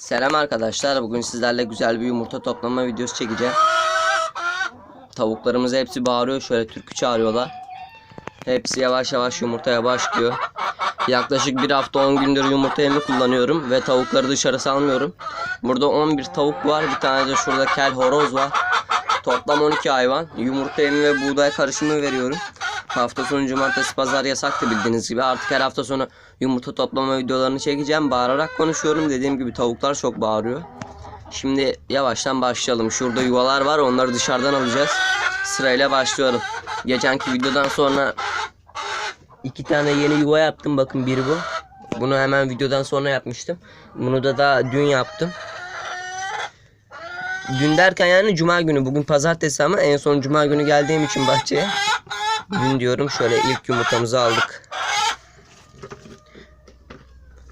Selam arkadaşlar. Bugün sizlerle güzel bir yumurta toplama videosu çekeceğim. Tavuklarımız hepsi bağırıyor. Şöyle türkü çağırıyorlar. Hepsi yavaş yavaş yumurtaya başlıyor. Yaklaşık bir hafta 10 gündür yumurta yemi kullanıyorum ve tavukları dışarı salmıyorum. Burada 11 tavuk var. Bir tane de şurada kel horoz var. Toplam 12 hayvan. Yumurta yemi ve buğday karışımı veriyorum. Hafta sonu cumartesi pazar yasaktı bildiğiniz gibi. Artık her hafta sonu yumurta toplama videolarını çekeceğim. Bağırarak konuşuyorum. Dediğim gibi tavuklar çok bağırıyor. Şimdi yavaştan başlayalım. Şurada yuvalar var. Onları dışarıdan alacağız. Sırayla başlıyorum. Geçenki videodan sonra iki tane yeni yuva yaptım. Bakın biri bu. Bunu hemen videodan sonra yapmıştım. Bunu da daha dün yaptım. Dün derken yani cuma günü. Bugün pazartesi ama en son cuma günü geldiğim için bahçeye. Dün diyorum şöyle ilk yumurtamızı aldık.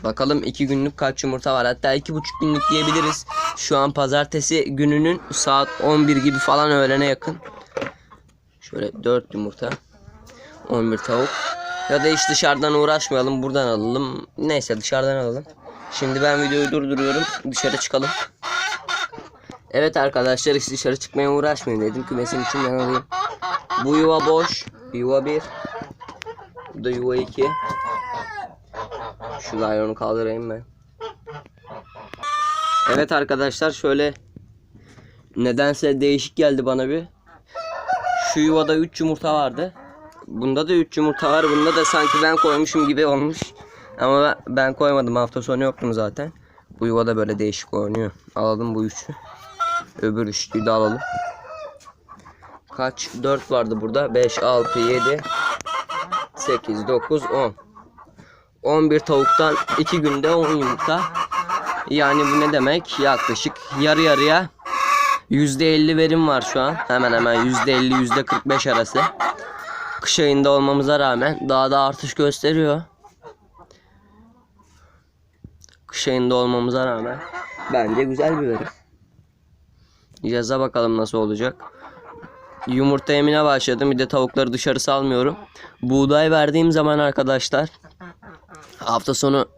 Bakalım iki günlük kaç yumurta var. Hatta iki buçuk günlük diyebiliriz. Şu an pazartesi gününün saat 11 gibi falan öğlene yakın. Şöyle 4 yumurta. 11 tavuk. Ya da hiç dışarıdan uğraşmayalım. Buradan alalım. Neyse dışarıdan alalım. Şimdi ben videoyu durduruyorum. Dışarı çıkalım. Evet arkadaşlar hiç dışarı çıkmaya uğraşmayın dedim. Kümesin içinden alayım. Bu yuva boş. Yuva 1. Bu da yuva 2. Şu laylonu kaldırayım ben. Evet arkadaşlar şöyle nedense değişik geldi bana bir. Şu yuvada 3 yumurta vardı. Bunda da 3 yumurta var. Bunda da sanki ben koymuşum gibi olmuş. Ama ben- koymadım. Hafta sonu yoktum zaten. Bu yuvada böyle değişik oynuyor. Alalım bu üçü. Öbür üçlüyü de alalım. Kaç? 4 vardı burada. 5, 6, 7, 8, 9, 10. 11 tavuktan 2 günde 10 yumurta. Yani bu ne demek? Yaklaşık yarı yarıya %50 verim var şu an. Hemen hemen %50 %45 arası. Kış ayında olmamıza rağmen daha da artış gösteriyor. Kış ayında olmamıza rağmen bence güzel bir verim. Yaza bakalım nasıl olacak. Yumurta yemine başladım. Bir de tavukları dışarı salmıyorum. Buğday verdiğim zaman arkadaşlar hafta sonu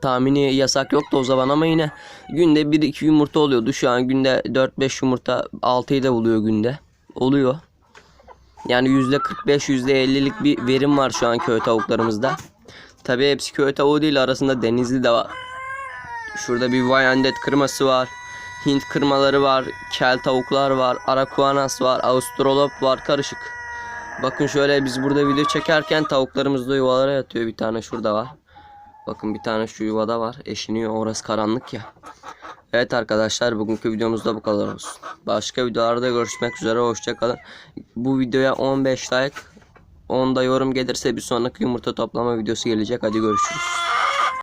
tahmini yasak yoktu o zaman ama yine günde 1-2 yumurta oluyordu. Şu an günde 4-5 yumurta 6'yı da buluyor günde. Oluyor. Yani %45 %50'lik bir verim var şu an köy tavuklarımızda. Tabii hepsi köy tavuğu değil arasında denizli de var. Şurada bir Wyandotte kırması var. Hint kırmaları var. Kel tavuklar var. Arakuanas var. Australop var. Karışık. Bakın şöyle biz burada video çekerken tavuklarımız da yuvalara yatıyor. Bir tane şurada var. Bakın bir tane şu yuvada var. Eşiniyor. Orası karanlık ya. Evet arkadaşlar bugünkü videomuzda bu kadar olsun. Başka videolarda görüşmek üzere. Hoşçakalın. Bu videoya 15 like 10 da yorum gelirse bir sonraki yumurta toplama videosu gelecek. Hadi görüşürüz.